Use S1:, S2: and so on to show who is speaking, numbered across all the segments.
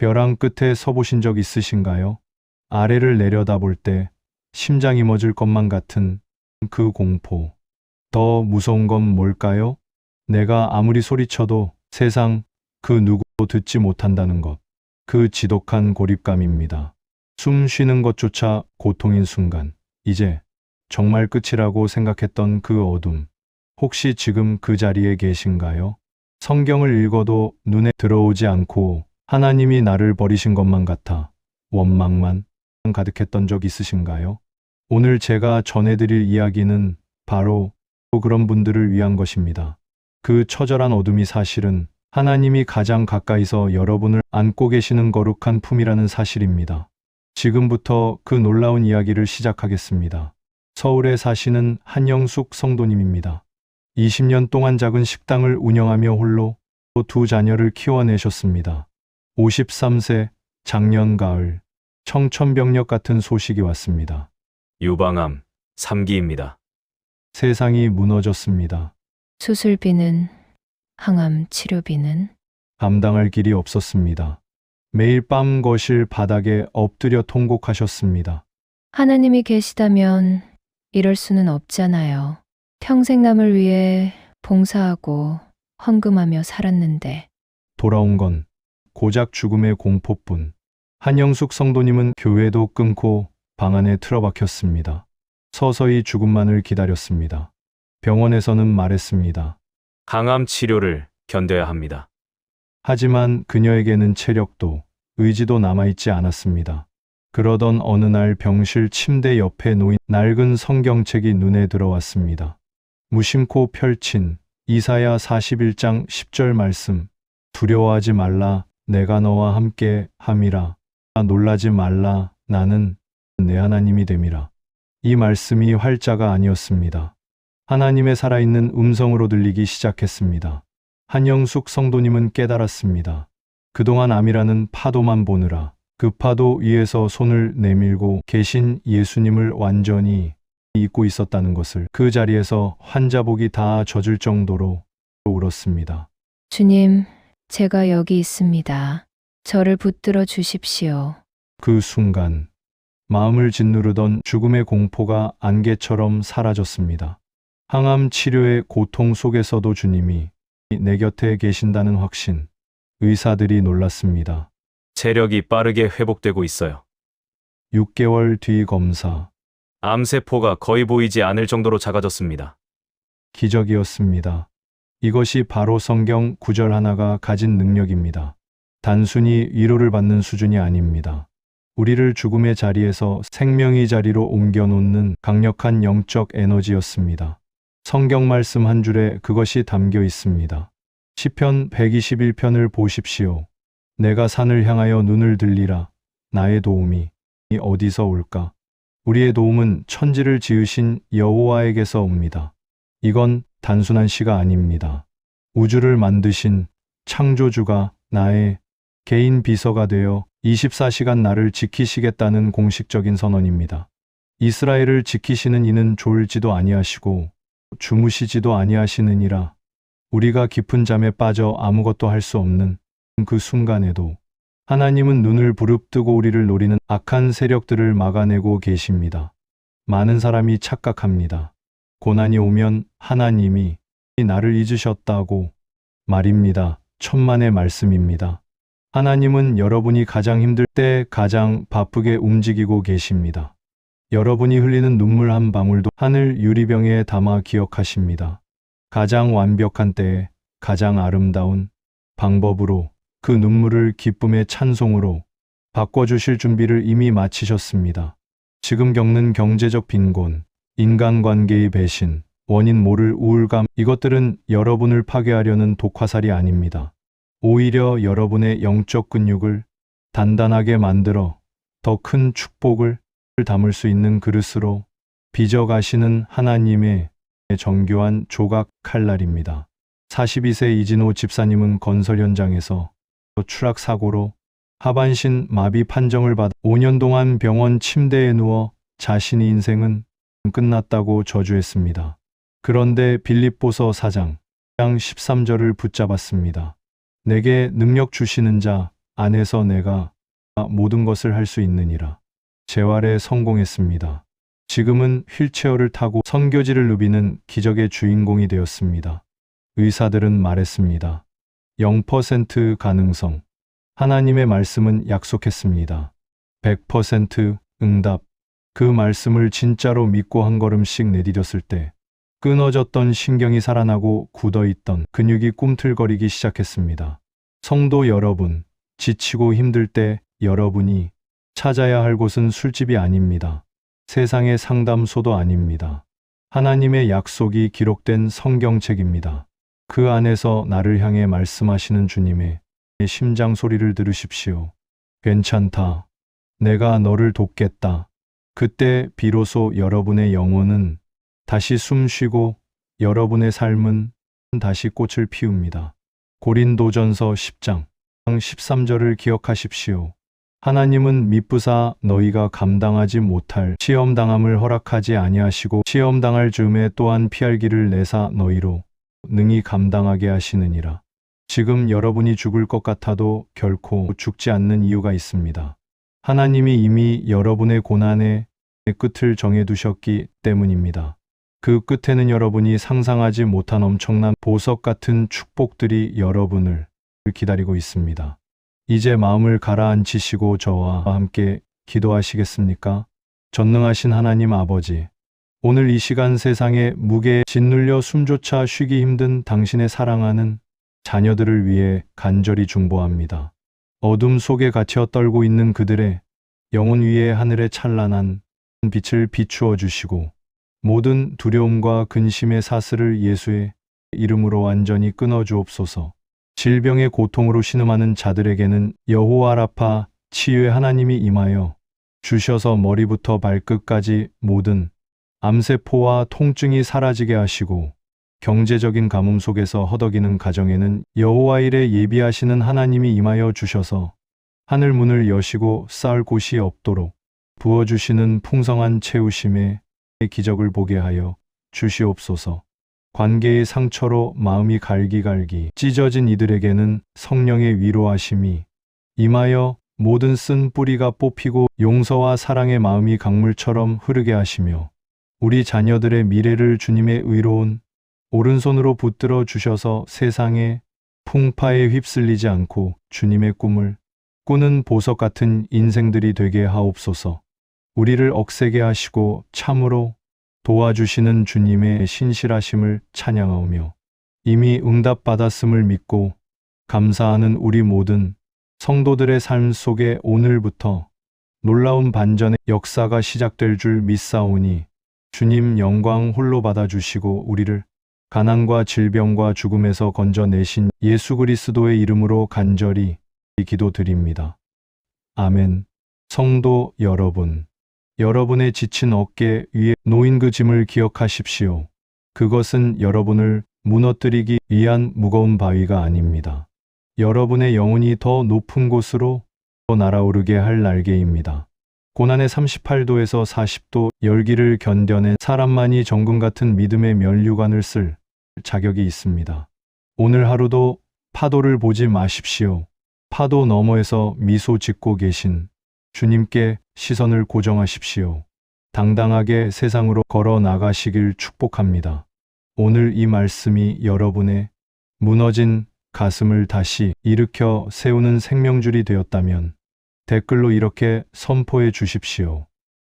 S1: 벼랑 끝에 서보신 적 있으신가요? 아래를 내려다볼 때 심장이 멎을 것만 같은 그 공포. 더 무서운 건 뭘까요? 내가 아무리 소리쳐도 세상 그 누구도 듣지 못한다는 것. 그 지독한 고립감입니다. 숨 쉬는 것조차 고통인 순간. 이제 정말 끝이라고 생각했던 그 어둠. 혹시 지금 그 자리에 계신가요? 성경을 읽어도 눈에 들어오지 않고 하나님이 나를 버리신 것만 같아 원망만 가득했던 적 있으신가요? 오늘 제가 전해드릴 이야기는 바로 그런 분들을 위한 것입니다. 그 처절한 어둠이 사실은 하나님이 가장 가까이서 여러분을 안고 계시는 거룩한 품이라는 사실입니다. 지금부터 그 놀라운 이야기를 시작하겠습니다. 서울에 사시는 한영숙 성도님입니다. 20년 동안 작은 식당을 운영하며 홀로 두 자녀를 키워내셨습니다. 53세 작년 가을 청천벽력 같은 소식이 왔습니다.
S2: 유방암 3기입니다.
S1: 세상이 무너졌습니다.
S3: 수술비는, 항암 치료비는,
S1: 감당할 길이 없었습니다. 매일 밤 거실 바닥에 엎드려 통곡하셨습니다.
S3: 하나님이 계시다면 이럴 수는 없잖아요. 평생 남을 위해 봉사하고 헌금하며 살았는데
S1: 돌아온 건 고작 죽음의 공포뿐. 한영숙 성도님은 교회도 끊고 방 안에 틀어박혔습니다. 서서히 죽음만을 기다렸습니다. 병원에서는 말했습니다.
S2: 항암 치료를 견뎌야 합니다.
S1: 하지만 그녀에게는 체력도 의지도 남아있지 않았습니다. 그러던 어느 날 병실 침대 옆에 놓인 낡은 성경책이 눈에 들어왔습니다. 무심코 펼친 이사야 41장 10절 말씀. 두려워하지 말라 내가 너와 함께 함이라. 놀라지 말라 나는 내 하나님이 됨이라. 이 말씀이 활자가 아니었습니다. 하나님의 살아있는 음성으로 들리기 시작했습니다. 한영숙 성도님은 깨달았습니다. 그동안 암이라는 파도만 보느라 그 파도 위에서 손을 내밀고 계신 예수님을 완전히 잊고 있었다는 것을 그 자리에서 환자복이 다 젖을 정도로 울었습니다.
S3: 주님, 제가 여기 있습니다. 저를 붙들어 주십시오.
S1: 그 순간 마음을 짓누르던 죽음의 공포가 안개처럼 사라졌습니다. 항암 치료의 고통 속에서도 주님이 내 곁에 계신다는 확신. 의사들이 놀랐습니다.
S2: 체력이 빠르게 회복되고 있어요.
S1: 6개월 뒤 검사.
S2: 암세포가 거의 보이지 않을 정도로 작아졌습니다.
S1: 기적이었습니다. 이것이 바로 성경 구절 하나가 가진 능력입니다. 단순히 위로를 받는 수준이 아닙니다. 우리를 죽음의 자리에서 생명의 자리로 옮겨놓는 강력한 영적 에너지였습니다. 성경 말씀 한 줄에 그것이 담겨 있습니다. 시편 121편을 보십시오. 내가 산을 향하여 눈을 들리라. 나의 도움이 어디서 올까? 우리의 도움은 천지를 지으신 여호와에게서 옵니다. 이건 단순한 시가 아닙니다. 우주를 만드신 창조주가 나의 개인 비서가 되어 24시간 나를 지키시겠다는 공식적인 선언입니다. 이스라엘을 지키시는 이는 졸지도 아니하시고 주무시지도 아니하시느니라. 우리가 깊은 잠에 빠져 아무것도 할 수 없는 그 순간에도 하나님은 눈을 부릅뜨고 우리를 노리는 악한 세력들을 막아내고 계십니다. 많은 사람이 착각합니다. 고난이 오면 하나님이 나를 잊으셨다고 말입니다. 천만의 말씀입니다. 하나님은 여러분이 가장 힘들 때 가장 바쁘게 움직이고 계십니다. 여러분이 흘리는 눈물 한 방울도 하늘 유리병에 담아 기억하십니다. 가장 완벽한 때에 가장 아름다운 방법으로 그 눈물을 기쁨의 찬송으로 바꿔주실 준비를 이미 마치셨습니다. 지금 겪는 경제적 빈곤, 인간관계의 배신, 원인 모를 우울감, 이것들은 여러분을 파괴하려는 독화살이 아닙니다. 오히려 여러분의 영적 근육을 단단하게 만들어 더 큰 축복을 담을 수 있는 그릇으로 빚어가시는 하나님의 정교한 조각 칼날입니다. 42세 이진호 집사님은 건설 현장에서 추락 사고로 하반신 마비 판정을 받아 5년 동안 병원 침대에 누워 자신의 인생은 끝났다고 저주했습니다. 그런데 빌립보서 4장 13절을 붙잡았습니다. 내게 능력 주시는 자 안에서 내가 모든 것을 할 수 있느니라. 재활에 성공했습니다. 지금은 휠체어를 타고 선교지를 누비는 기적의 주인공이 되었습니다. 의사들은 말했습니다. 0% 가능성. 하나님의 말씀은 약속했습니다. 100% 응답. 그 말씀을 진짜로 믿고 한 걸음씩 내디뎠을 때 끊어졌던 신경이 살아나고 굳어있던 근육이 꿈틀거리기 시작했습니다. 성도 여러분, 지치고 힘들 때 여러분이 찾아야 할 곳은 술집이 아닙니다. 세상의 상담소도 아닙니다. 하나님의 약속이 기록된 성경책입니다. 그 안에서 나를 향해 말씀하시는 주님의 심장 소리를 들으십시오. 괜찮다. 내가 너를 돕겠다. 그때 비로소 여러분의 영혼은 다시 숨 쉬고 여러분의 삶은 다시 꽃을 피웁니다. 고린도전서 10장 13절을 기억하십시오. 하나님은 미쁘사 너희가 감당하지 못할 시험당함을 허락하지 아니하시고 시험당할 즈음에 또한 피할 길을 내사 너희로 능히 감당하게 하시느니라. 지금 여러분이 죽을 것 같아도 결코 죽지 않는 이유가 있습니다. 하나님이 이미 여러분의 고난의 끝을 정해두셨기 때문입니다. 그 끝에는 여러분이 상상하지 못한 엄청난 보석 같은 축복들이 여러분을 기다리고 있습니다. 이제 마음을 가라앉히시고 저와 함께 기도하시겠습니까? 전능하신 하나님 아버지, 오늘 이 시간 세상에 무게에 짓눌려 숨조차 쉬기 힘든 당신의 사랑하는 자녀들을 위해 간절히 중보합니다. 어둠 속에 갇혀 떨고 있는 그들의 영혼 위에 하늘의 찬란한 빛을 비추어 주시고 모든 두려움과 근심의 사슬을 예수의 이름으로 완전히 끊어 주옵소서. 질병의 고통으로 신음하는 자들에게는 여호와 라파 치유의 하나님이 임하여 주셔서 머리부터 발끝까지 모든 암세포와 통증이 사라지게 하시고 경제적인 가뭄 속에서 허덕이는 가정에는 여호와 일에 예비하시는 하나님이 임하여 주셔서 하늘 문을 여시고 쌓을 곳이 없도록 부어주시는 풍성한 채우심의 기적을 보게 하여 주시옵소서. 관계의 상처로 마음이 갈기갈기 찢어진 이들에게는 성령의 위로하심이 임하여 모든 쓴 뿌리가 뽑히고 용서와 사랑의 마음이 강물처럼 흐르게 하시며 우리 자녀들의 미래를 주님의 의로운 오른손으로 붙들어 주셔서 세상의 풍파에 휩쓸리지 않고 주님의 꿈을 꾸는 보석 같은 인생들이 되게 하옵소서. 우리를 억세게 하시고 참으로 도와주시는 주님의 신실하심을 찬양하오며 이미 응답받았음을 믿고 감사하는 우리 모든 성도들의 삶 속에 오늘부터 놀라운 반전의 역사가 시작될 줄 믿사오니 주님 영광 홀로 받아주시고 우리를 가난과 질병과 죽음에서 건져내신 예수 그리스도의 이름으로 간절히 기도드립니다. 아멘. 성도 여러분, 여러분의 지친 어깨 위에 놓인 그 짐을 기억하십시오. 그것은 여러분을 무너뜨리기 위한 무거운 바위가 아닙니다. 여러분의 영혼이 더 높은 곳으로 날아오르게 할 날개입니다. 고난의 38도에서 40도 열기를 견뎌낸 사람만이 정금 같은 믿음의 면류관을 쓸 자격이 있습니다. 오늘 하루도 파도를 보지 마십시오. 파도 너머에서 미소 짓고 계신 주님께 시선을 고정하십시오. 당당하게 세상으로 걸어 나가시길 축복합니다. 오늘 이 말씀이 여러분의 무너진 가슴을 다시 일으켜 세우는 생명줄이 되었다면 댓글로 이렇게 선포해 주십시오.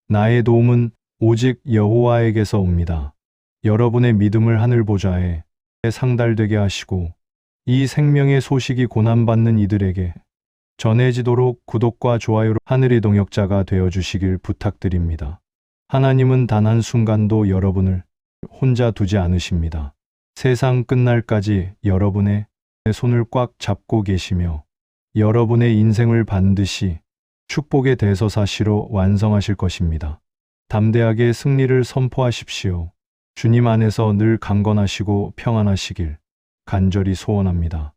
S1: 나의 도움은 오직 여호와에게서 옵니다. 여러분의 믿음을 하늘 보좌에 상달되게 하시고 이 생명의 소식이 고난받는 이들에게 전해지도록 구독과 좋아요로 하늘의 동역자가 되어 주시길 부탁드립니다. 하나님은 단 한순간도 여러분을 혼자 두지 않으십니다. 세상 끝날까지 여러분의 손을 꽉 잡고 계시며 여러분의 인생을 반드시 축복의 대서사시로 완성하실 것입니다. 담대하게 승리를 선포하십시오. 주님 안에서 늘 강건하시고 평안하시길 간절히 소원합니다.